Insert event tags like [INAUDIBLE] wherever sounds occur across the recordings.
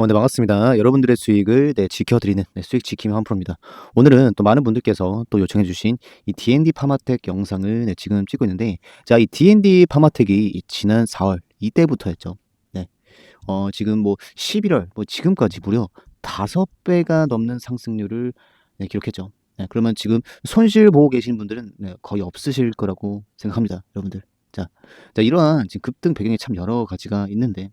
어, 네, 반갑습니다. 여러분들의 수익을 네, 지켜드리는 네, 수익 지킴이 한프로입니다. 오늘은 또 많은 분들께서 또 요청해주신 이 D&D 파마텍 영상을 네, 지금 찍고 있는데, 자, 이 D&D 파마텍이 이 지난 4월 이때부터였죠. 네, 어, 지금 뭐 11월 뭐 지금까지 무려 5배가 넘는 상승률을 네, 기록했죠. 네, 그러면 지금 손실 보고 계신 분들은 네, 거의 없으실 거라고 생각합니다, 여러분들. 자, 자 이러한 지금 급등 배경이 참 여러 가지가 있는데.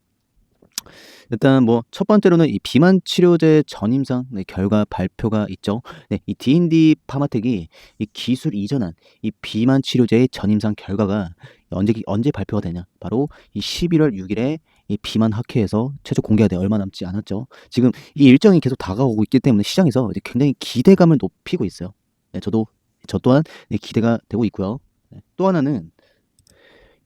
일단 뭐 첫 번째로는 이 비만 치료제 전임상 네, 결과 발표가 있죠. 네, 이 D&D 파마텍이 이 기술 이전한 이 비만 치료제의 전임상 결과가 언제 언제 발표가 되냐? 바로 이 11월 6일에 이 비만 학회에서 최초 공개가 돼 얼마 남지 않았죠. 지금 이 일정이 계속 다가오고 있기 때문에 시장에서 굉장히 기대감을 높이고 있어요. 네, 저도 저 또한 네, 기대가 되고 있고요. 네, 또 하나는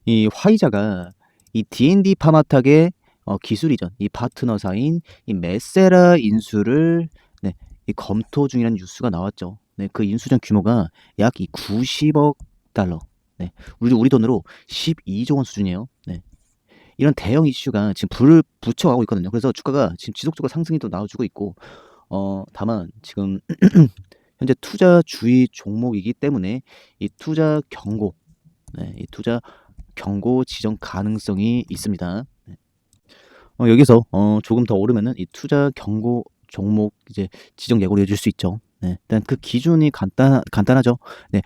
이 화이자가 이 D&D 파마텍의 어, 기술 이전 이 파트너사인 이 메세라 인수를 네, 이 검토 중이라는 뉴스가 나왔죠. 네, 그 인수전 규모가 약 이 90억 달러. 네, 우리 우리 돈으로 12조 원 수준이에요. 네. 이런 대형 이슈가 지금 불을 붙여가고 있거든요. 그래서 주가가 지금 지속적으로 상승이 또 나와주고 있고, 어, 다만 지금 [CLEARS THROAT] 현재 투자 주의 종목이기 때문에 이 투자 경고, 네, 이 투자 경고 지정 가능성이 있습니다. 네. 어, 여기서 어, 조금 더 오르면은 이 투자 경고 종목 이제 지정 예고를 해줄 수 있죠. 네, 일단 그 기준이 간단 간단하죠. 네,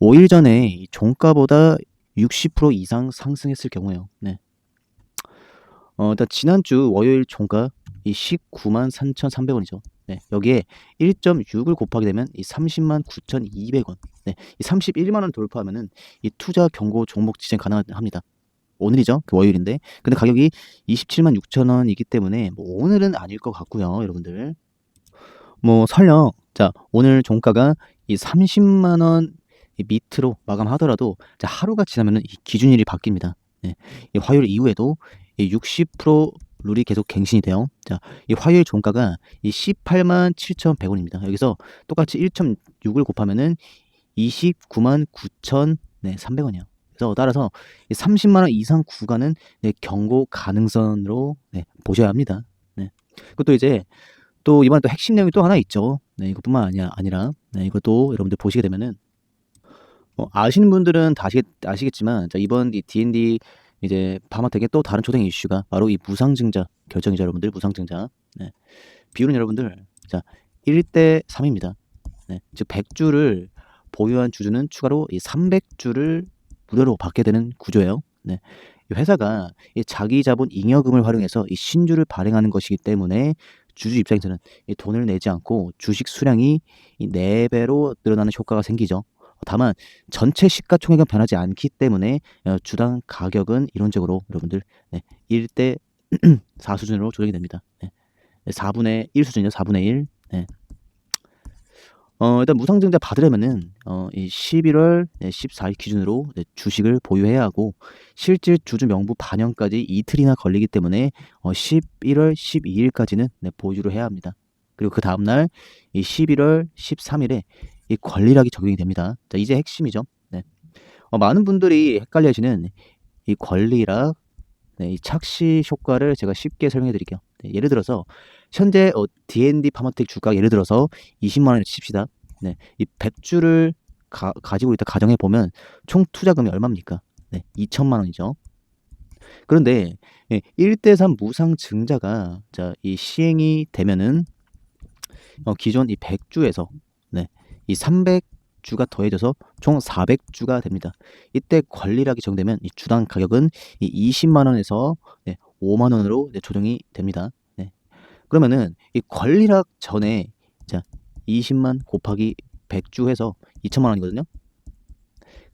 5일 전에 이 종가보다 60% 이상 상승했을 경우에요. 네. 어, 일단 지난주 월요일 종가 이 19만 3,300원이죠. 네, 여기에 1.6을 곱하게 되면 이 30만 9,200원. 네, 이 31만 원 돌파하면은 이 투자 경고 종목 지정 가능합니다. 오늘이죠. 그 월요일인데. 근데 가격이 27만 6천 원이기 때문에 뭐 오늘은 아닐 것 같고요, 여러분들. 뭐 설령 자 오늘 종가가 이 30만 원 밑으로 마감하더라도 자 하루가 지나면은 이 기준일이 바뀝니다. 네. 이 화요일 이후에도 이 60% 룰이 계속 갱신이 돼요. 자, 이 화요일 종가가 이 18만 7,100원입니다. 여기서 똑같이 1.6을 곱하면은 29만 9천 네, 300원이요. 그래서 따라서 30만 원 이상 구간은 네, 경고 가능성으로 네, 보셔야 합니다. 네. 그것도 이제 또 이번에 또 핵심 내용이 또 하나 있죠. 네, 이것뿐만 아니야 아니라 네, 이것도 여러분들 보시게 되면은 뭐 아시는 분들은 다 아시겠, 아시겠지만 자, 이번 이 D&D 이제 바마텍의 또 다른 초등 이슈가 바로 이 무상증자 결정이죠 여러분들 무상증자 네. 비율은 여러분들 자 1대 3입니다 네. 즉 100주를 보유한 주주는 추가로 이 300주를 무료로 받게 되는 구조예요. 네. 회사가 자기 자본 잉여금을 활용해서 이 신주를 발행하는 것이기 때문에 주주 입장에서는 돈을 내지 않고 주식 수량이 4배로 늘어나는 효과가 생기죠. 다만 전체 시가총액은 변하지 않기 때문에 어, 주당 가격은 이론적으로 여러분들 네, 1대 4 [CLEARS THROAT] 수준으로 조정이 됩니다. 네. 4분의 1 수준이죠. 4분의 1. 네. 어 일단 무상증자 받으려면은 어 이 11월 네 14일 기준으로 네 주식을 보유해야 하고 실질 주주 명부 반영까지 이틀이나 걸리기 때문에 어 11월 12일까지는 네 보유를 해야 합니다. 그리고 그 다음 날 이 11월 13일에 이 권리락이 적용이 됩니다. 자 이제 핵심이죠. 네. 어 많은 분들이 헷갈려 하시는 이 권리락 네, 이 착시 효과를 제가 쉽게 설명해 드릴게요. 네, 예를 들어서 현재 어, D&D 파마텍 주가 예를 들어서 20만 원을 칩시다. 네, 이 100주를 가, 지고 있다 가정해 보면 총 투자금이 얼마입니까? 네, 2천만 원이죠. 그런데 예, 1대3 무상 증자가 자, 이 시행이 되면은 어, 기존 이 100주에서 네, 이 300 주가 더해져서 총 400주가 됩니다. 이때 권리락이 정되면 이 주당 가격은 이 20만 원에서 네, 5만 원으로 네, 조정이 됩니다. 그러면은 이 권리락 전에 자 20만 곱하기 100주 해서 2천만 원이거든요.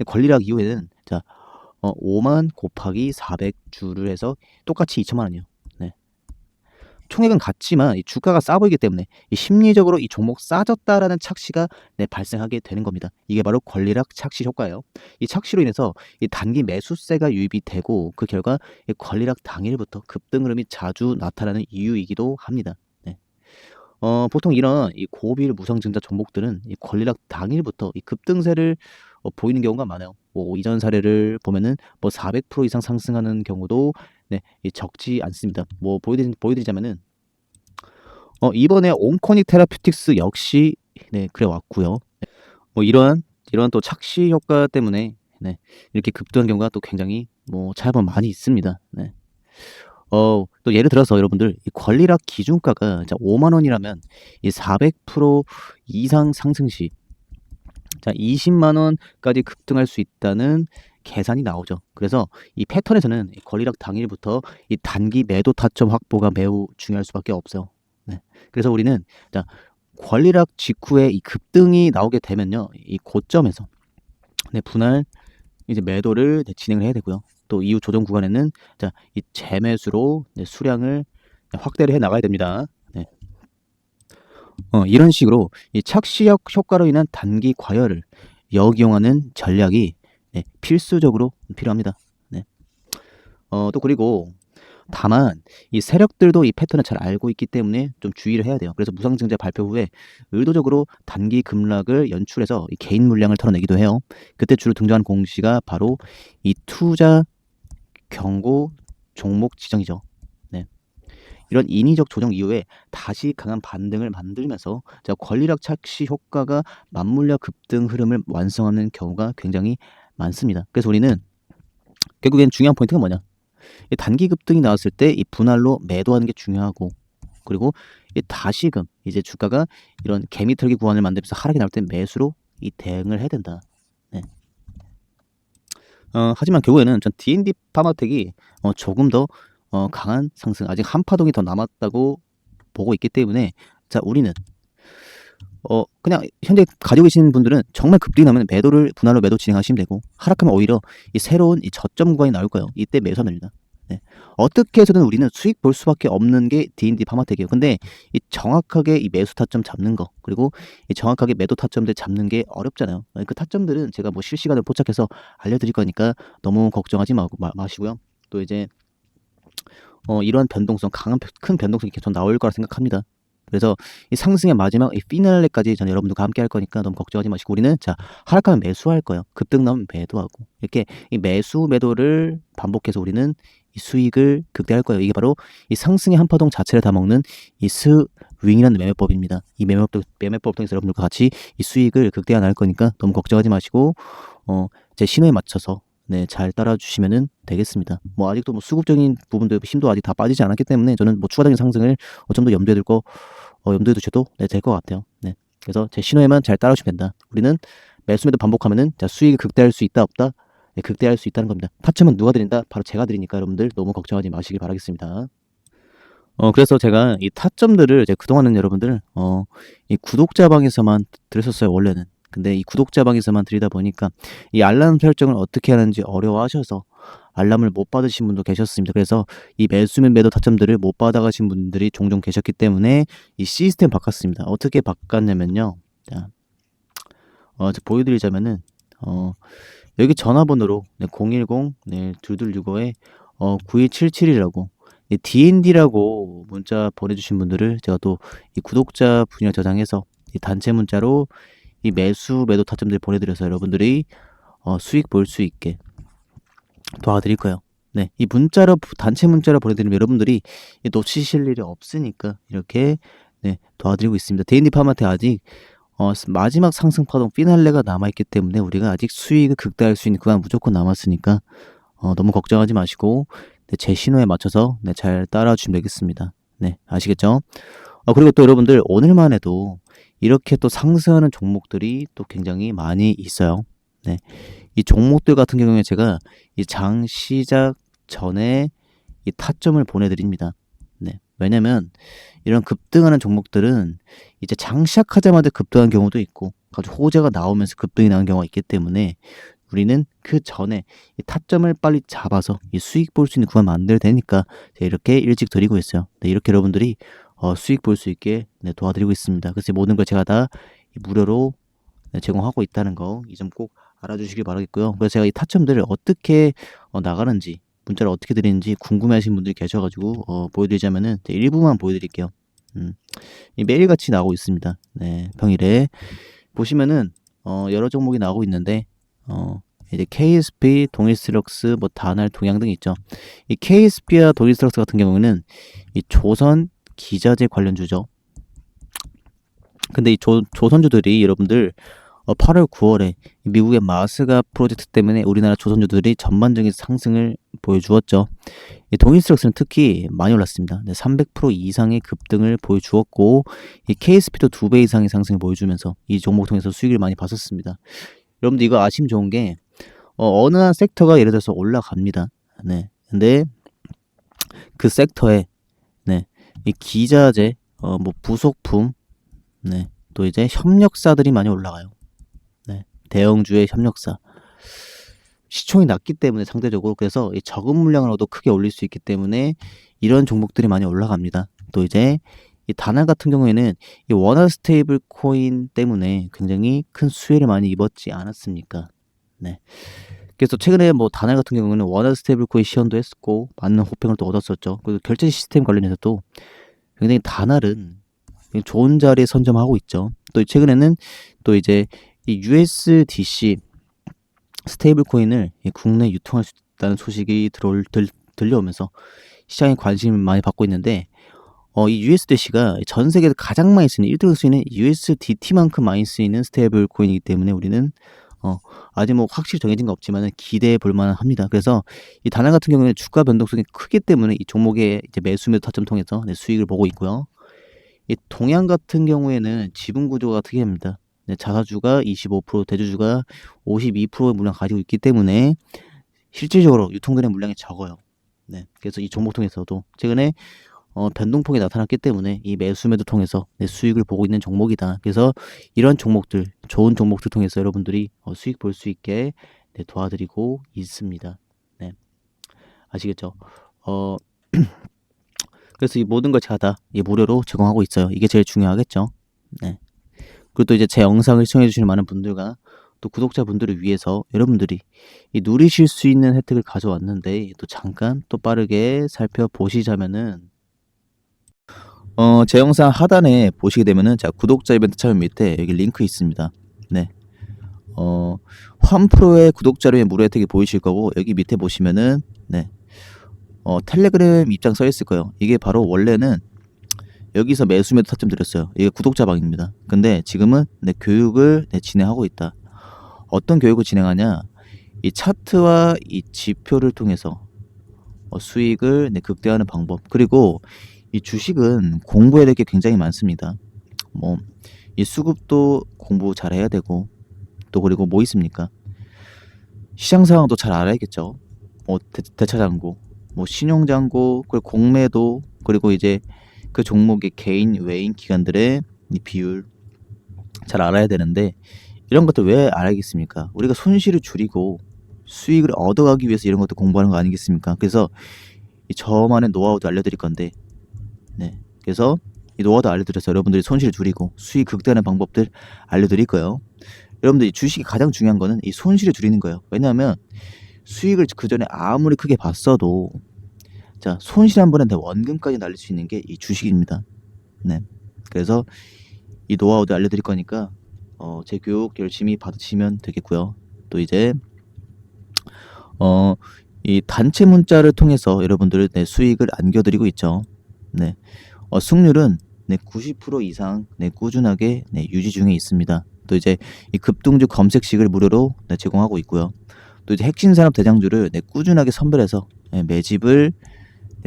권리락 이후에는 자 어, 5만 곱하기 400주를 해서 똑같이 2천만 원이에요. 총액은 같지만 이 주가가 싸 보이기 때문에 이 심리적으로 이 종목 싸졌다라는 착시가 네, 발생하게 되는 겁니다. 이게 바로 권리락 착시 효과예요. 이 착시로 인해서 이 단기 매수세가 유입이 되고 그 결과 이 권리락 당일부터 급등 흐름이 자주 나타나는 이유이기도 합니다. 네. 어, 보통 이런 이 고비율 무상증자 종목들은 이 권리락 당일부터 이 급등세를 어, 보이는 경우가 많아요. 뭐 이전 사례를 보면은 뭐 400% 이상 상승하는 경우도 네, 적지 않습니다. 뭐 보여드리, 보여드리자면은 어, 이번에 온코닉 테라퓨틱스 역시 네, 그래 왔고요. 뭐 이러한 이러한 또 착시 효과 때문에 네, 이렇게 급등한 경우가 또 굉장히 뭐 차이가 많이 있습니다. 네. 어, 또 예를 들어서 여러분들 이 권리락 기준가가 자 5만 원이라면 이 400% 이상 상승 시 자, 20만 원까지 급등할 수 있다는 계산이 나오죠. 그래서 이 패턴에서는 이 권리락 당일부터 이 단기 매도 타점 확보가 매우 중요할 수밖에 없어요. 네. 그래서 우리는 자, 권리락 직후에 이 급등이 나오게 되면요. 이 고점에서 네, 분할 이제 매도를 네, 진행을 해야 되고요. 또 이후 조정 구간에는 자, 이 재매수로 네, 수량을 확대를 해 나가야 됩니다. 네. 어, 이런 식으로 이 착시력 효과로 인한 단기 과열을 역이용하는 전략이 네, 필수적으로 필요합니다. 네. 어, 또 그리고 다만 이 세력들도 이 패턴을 잘 알고 있기 때문에 좀 주의를 해야 돼요. 그래서 무상증자 발표 후에 의도적으로 단기 급락을 연출해서 이 개인 물량을 털어내기도 해요. 그때 주로 등장하는 공시가 바로 이 투자 경고 종목 지정이죠. 네. 이런 인위적 조정 이후에 다시 강한 반등을 만들면서 자, 권리력 착시 효과가 맞물려 급등 흐름을 완성하는 경우가 굉장히 많습니다. 그래서 우리는 결국엔 중요한 포인트가 뭐냐? 이 단기 급등이 나왔을 때 이 분할로 매도하는 게 중요하고 그리고 이 다시금 이제 주가가 이런 개미털기 구간을 만들면서 하락이 나올 때 매수로 이 대응을 해야 된다. 네. 어, 하지만 결국에는 전 D&D 파마텍이 어, 조금 더 어, 강한 상승 아직 한 파동이 더 남았다고 보고 있기 때문에 자 우리는 어 그냥 현재 가지고 계신 분들은 정말 급등이 나면 매도를 분할로 매도 진행하시면 되고 하락하면 오히려 이 새로운 이 저점 구간이 나올 거예요. 이때 매수하면 됩니다. 네. 어떻게 해서든 우리는 수익 볼 수밖에 없는 게 D&D 파마텍이에요. 근데 이 정확하게 이 매수 타점 잡는 거 그리고 이 정확하게 매도 타점들 잡는 게 어렵잖아요. 그 타점들은 제가 뭐 실시간으로 포착해서 알려드릴 거니까 너무 걱정하지 마, 마, 마시고요. 또 이제 어, 이러한 변동성 강한 큰 변동성이 계속 나올 거라 생각합니다. 그래서 이 상승의 마지막 이 피날레까지 저는 여러분들과 함께 할 거니까 너무 걱정하지 마시고 우리는 자 하락하면 매수할 거예요. 급등 나오면 매도하고 이렇게 이 매수 매도를 반복해서 우리는 이 수익을 극대화할 거예요. 이게 바로 이 상승의 한파동 자체를 다 먹는 이 스윙이라는 매매법입니다. 이 매매법 매매법 통해서 여러분들과 같이 이 수익을 극대화 나갈 거니까 너무 걱정하지 마시고 어 제 신호에 맞춰서 네, 잘 따라주시면 되겠습니다. 뭐 아직도 뭐 수급적인 부분도 힘도 아직 다 빠지지 않았기 때문에 저는 뭐 추가적인 상승을 어, 좀더 염두에 둘거 어, 염두에 두셔도 네, 될것 같아요. 네. 그래서 제 신호에만 잘 따라주시면 된다. 우리는 매수매도 반복하면은 자, 수익을 극대화할 수 있다 없다 네, 극대화할 수 있다는 겁니다. 타점은 누가 드린다? 바로 제가 드리니까 여러분들 너무 걱정하지 마시길 바라겠습니다. 어 그래서 제가 이 타점들을 이제 그동안은 여러분들 어 이 구독자 방에서만 드렸었어요 원래는 근데 이 구독자 방에서만 드리다 보니까 이 알람 설정을 어떻게 하는지 어려워하셔서 알람을 못 받으신 분도 계셨습니다. 그래서 이 매수면 매도 타점들을 못 받아가신 분들이 종종 계셨기 때문에 이 시스템 바꿨습니다. 어떻게 바꿨냐면요. 자, 어, 보여드리자면은 어, 여기 전화번호로 네, 010 네, 2265에 어, 9277이라고 네, DND라고 문자 보내주신 분들을 제가 또 이 구독자 분야 저장해서 이 단체 문자로 이 매수 매도 타점들 보내드려서 여러분들이 어, 수익 볼 수 있게 도와드릴 거예요. 네, 이 문자로 단체 문자로 보내드리면 여러분들이 놓치실 일이 없으니까 이렇게 네, 도와드리고 있습니다. 데인디 파마테 아직 어, 마지막 상승 파동 피날레가 남아있기 때문에 우리가 아직 수익을 극대화할 수 있는 구간 무조건 남았으니까 어, 너무 걱정하지 마시고 네, 제 신호에 맞춰서 네, 잘 따라주시면 되겠습니다. 네, 아시겠죠? 어, 그리고 또 여러분들 오늘만 해도 이렇게 또 상승하는 종목들이 또 굉장히 많이 있어요. 네. 이 종목들 같은 경우에 제가 이 장 시작 전에 이 타점을 보내드립니다. 네. 왜냐면 이런 급등하는 종목들은 이제 장 시작하자마자 급등한 경우도 있고 아주 호재가 나오면서 급등이 나는 경우가 있기 때문에 우리는 그 전에 이 타점을 빨리 잡아서 이 수익 볼 수 있는 구간 만들어야 되니까 이렇게 일찍 드리고 있어요. 네, 이렇게 여러분들이 어, 수익 볼 수 있게 네, 도와드리고 있습니다. 그래서 모든 걸 제가 다 무료로 네, 제공하고 있다는 거 이 점 꼭 알아주시길 바라겠고요. 그래서 제가 이 타점들을 어떻게 어, 나가는지 문자를 어떻게 드리는지 궁금해하시는 분들이 계셔가지고 어, 보여드리자면은 일부만 보여드릴게요. 음, 매일같이 나오고 있습니다. 네, 평일에 보시면은 어, 여러 종목이 나오고 있는데 어, 이제 KSP, 동일스럭스, 뭐 다날, 동양 등 있죠. 이 KSP와 동일스럭스 같은 경우는 이 조선 기자재 관련주죠. 근데 이 조, 조선주들이 여러분들 어, 8월, 9월에 미국의 마스가 프로젝트 때문에 우리나라 조선주들이 전반적인 상승을 보여주었죠. 이 동일스럭스는 특히 많이 올랐습니다. 네, 300% 이상의 급등을 보여주었고 이 KSP도 2배 이상의 상승을 보여주면서 이 종목 통해서 수익을 많이 봤었습니다. 여러분들 이거 아시면 좋은 게 어, 어느 한 섹터가 예를 들어서 올라갑니다. 네. 근데 그 섹터에 네. 이 기자재, 어, 뭐 부속품, 네. 또 이제 협력사들이 많이 올라가요. 네. 대형주의 협력사. 시총이 낮기 때문에 상대적으로 그래서 이 적은 물량으로도 크게 올릴 수 있기 때문에 이런 종목들이 많이 올라갑니다. 또 이제 이 다날 같은 경우에는 이 원화 스테이블 코인 때문에 굉장히 큰 수혜를 많이 입었지 않았습니까? 네. 그래서 최근에 뭐 다날 같은 경우는 원화 스테이블 코인 시연도 했었고 많은 호평을 또 얻었었죠. 그리고 결제 시스템 관련해서도 굉장히 다날은 좋은 자리에 선점하고 있죠. 또 최근에는 또 이제 이 USDC 스테이블 코인을 국내 유통할 수 있다는 소식이 들어올, 들, 들려오면서 시장에 관심을 많이 받고 있는데 어, 이 USDC가 전 세계에서 가장 많이 쓰는 1등을 쓰이는 USDT만큼 많이 쓰이는 스테이블 코인이기 때문에 우리는 어, 아직 뭐 확실히 정해진 거 없지만 기대해 볼 만은 합니다. 그래서 이 다날 같은 경우는 주가 변동성이 크기 때문에 이 종목의 이제 매수 매도 타점 통해서 네, 수익을 보고 있고요. 이 동양 같은 경우에는 지분 구조가 특이합니다. 네, 자사주가 25%, 대주주가 52%의 물량 가지고 있기 때문에 실질적으로 유통되는 물량이 적어요. 네, 그래서 이 종목 통해서도 최근에 어, 변동폭이 나타났기 때문에 이 매수 매도 통해서 내 수익을 보고 있는 종목이다. 그래서 이런 종목들, 좋은 종목들 통해서 여러분들이 어, 수익 볼 수 있게 네, 도와드리고 있습니다. 네, 아시겠죠? 어, [CLEARS THROAT] 그래서 이 모든 걸 제가 다 무료로 제공하고 있어요. 이게 제일 중요하겠죠. 네. 그리고 또 이제 제 영상을 시청해 주시는 많은 분들과 또 구독자분들을 위해서 여러분들이 이 누리실 수 있는 혜택을 가져왔는데 또 잠깐 또 빠르게 살펴보시자면은 어, 제 영상 하단에 보시게 되면은 자 구독자 이벤트 참여 밑에 여기 링크 있습니다. 네. 어, 환프로의 구독자료의 무료 혜택이 보이실 거고 여기 밑에 보시면은 네. 어, 텔레그램 입장 써 있을 거예요. 이게 바로 원래는 여기서 매수 매도 타점 드렸어요. 이게 구독자 방입니다. 근데 지금은 네, 교육을 네, 진행하고 있다. 어떤 교육을 진행하냐? 이 차트와 이 지표를 통해서 어, 수익을 네, 극대화하는 방법. 그리고 이 주식은 공부해야 될 게 굉장히 많습니다. 뭐, 이 수급도 공부 잘 해야 되고, 또 그리고 뭐 있습니까? 시장 상황도 잘 알아야겠죠. 뭐, 대, 차장고 뭐, 신용장고, 그리고 공매도, 그리고 이제 그 종목의 개인, 외인 기관들의 이 비율 잘 알아야 되는데, 이런 것들 왜 알아야겠습니까? 우리가 손실을 줄이고 수익을 얻어가기 위해서 이런 것도 공부하는 거 아니겠습니까? 그래서 저만의 노하우도 알려드릴 건데 네. 그래서 이 노하우도 알려드려서 여러분들이 손실을 줄이고 수익 극대화하는 방법들 알려드릴 거예요. 여러분들 이 주식이 가장 중요한 거는 이 손실을 줄이는 거예요. 왜냐하면 수익을 그 전에 아무리 크게 봤어도 자 손실 한 번에 내 원금까지 날릴 수 있는 게 이 주식입니다. 네. 그래서 이 노하우도 알려드릴 거니까 어, 제 교육 열심히 받으시면 되겠고요. 또 이제 어, 이 단체 문자를 통해서 여러분들 내 수익을 안겨드리고 있죠. 네. 어, 승률은 네, 90% 이상 네, 꾸준하게 네, 유지 중에 있습니다. 또 이제 이 급등주 검색식을 무료로 네, 제공하고 있고요. 또 이제 핵심 산업 대장주를 네, 꾸준하게 선별해서 네, 매집을 네,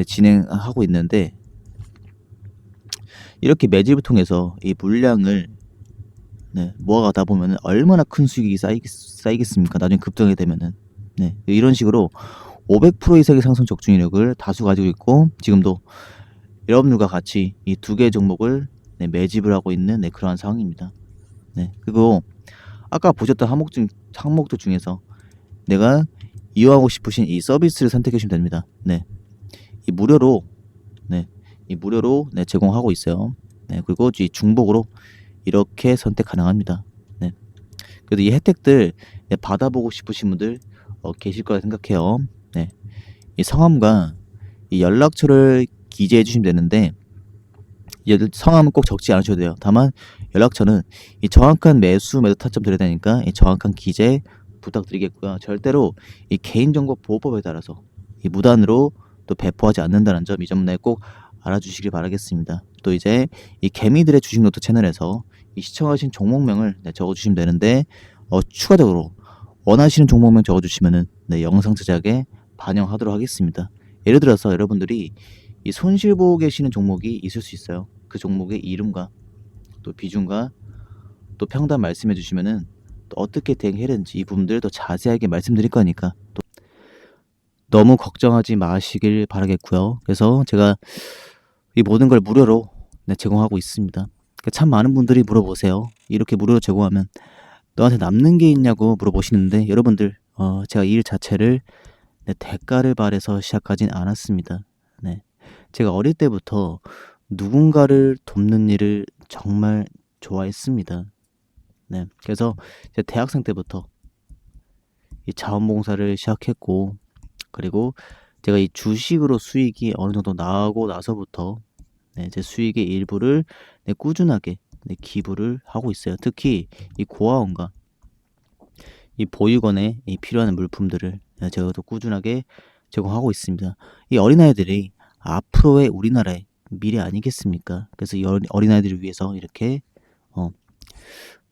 진행하고 있는데 이렇게 매집을 통해서 이 물량을 네, 모아가다 보면 얼마나 큰 수익이 쌓이겠, 쌓이겠습니까? 나중에 급등하게 되면은 네, 이런 식으로 500% 이상의 상승 적중력을 다수 가지고 있고 지금도 여러분들과 같이 이 두 개의 종목을 네, 매집을 하고 있는 네, 그러한 상황입니다. 네, 그리고 아까 보셨던 항목 중 항목들 중에서 내가 이용하고 싶으신 이 서비스를 선택해 주시면 됩니다. 네, 이 무료로 네, 이 무료로 네, 제공하고 있어요. 네, 그리고 이 중복으로 이렇게 선택 가능합니다. 네, 그래도 이 혜택들 네, 받아보고 싶으신 분들 어, 계실 거라 생각해요. 네, 이 성함과 이 연락처를 기재해 주시면 되는데 성함은 꼭 적지 않으셔도 돼요. 다만 연락처는 이 정확한 매수 매도 타점 드려야 되니까 이 정확한 기재 부탁드리겠고요. 절대로 이 개인정보 보호법에 따라서 이 무단으로 또 배포하지 않는다는 점 이 점에 꼭 알아주시길 바라겠습니다. 또 이제 이 개미들의 주식 노트 채널에서 이 시청하신 종목명을 네, 적어주시면 되는데 어, 추가적으로 원하시는 종목명 적어주시면은 네, 영상 제작에 반영하도록 하겠습니다. 예를 들어서 여러분들이 이 손실 보고 계시는 종목이 있을 수 있어요. 그 종목의 이름과 또 비중과 또 평단 말씀해 주시면은 또 어떻게 대응해야 되는지 이 부분들 더 자세하게 말씀드릴 거니까 또 너무 걱정하지 마시길 바라겠고요. 그래서 제가 이 모든 걸 무료로 네, 제공하고 있습니다. 그러니까 참 많은 분들이 물어보세요. 이렇게 무료로 제공하면 너한테 남는 게 있냐고 물어보시는데 여러분들 어, 제가 이 일 자체를 네, 대가를 바래서 시작하진 않았습니다. 네. 제가 어릴 때부터 누군가를 돕는 일을 정말 좋아했습니다. 네. 그래서 제 대학생 때부터 이 자원봉사를 시작했고 그리고 제가 이 주식으로 수익이 어느 정도 나오고 나서부터 네, 제 수익의 일부를 네, 꾸준하게 네, 기부를 하고 있어요. 특히 이 고아원과 이 보육원에 이 필요한 물품들을 네, 제가 또 꾸준하게 제공하고 있습니다. 이 어린아이들이 앞으로의 우리나라의 미래 아니겠습니까? 그래서 이 어린- 어린아이들을 위해서 이렇게 어,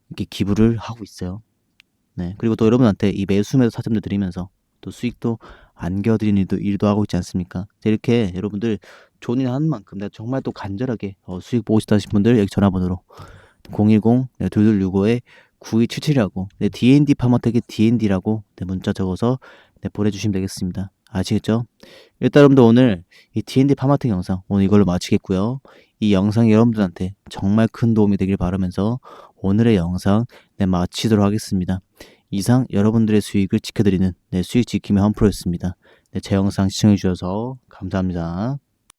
이렇게 기부를 하고 있어요. 네. 그리고 또 여러분한테 이 매수 매도 타점도 드리면서 또 수익도 안겨드리는 일도, 일도 하고 있지 않습니까? 이렇게 여러분들 일 하는 만큼 내가 정말 또 간절하게 어, 수익 보고 싶다 하신 분들 여기 전화번호로 010 네, 2265에 9277이라고 네, D&D 파마텍의 D&D라고 네, 문자 적어서 네, 보내주시면 되겠습니다. 아시겠죠? 일단 여러분들 오늘 이 D&D 파마텍 영상 오늘 이걸로 마치겠고요. 이 영상이 여러분들한테 정말 큰 도움이 되길 바라면서 오늘의 영상 네, 마치도록 하겠습니다. 이상 여러분들의 수익을 지켜드리는 네, 수익 지킴의 한 프로였습니다. 네, 제 영상 시청해주셔서 감사합니다.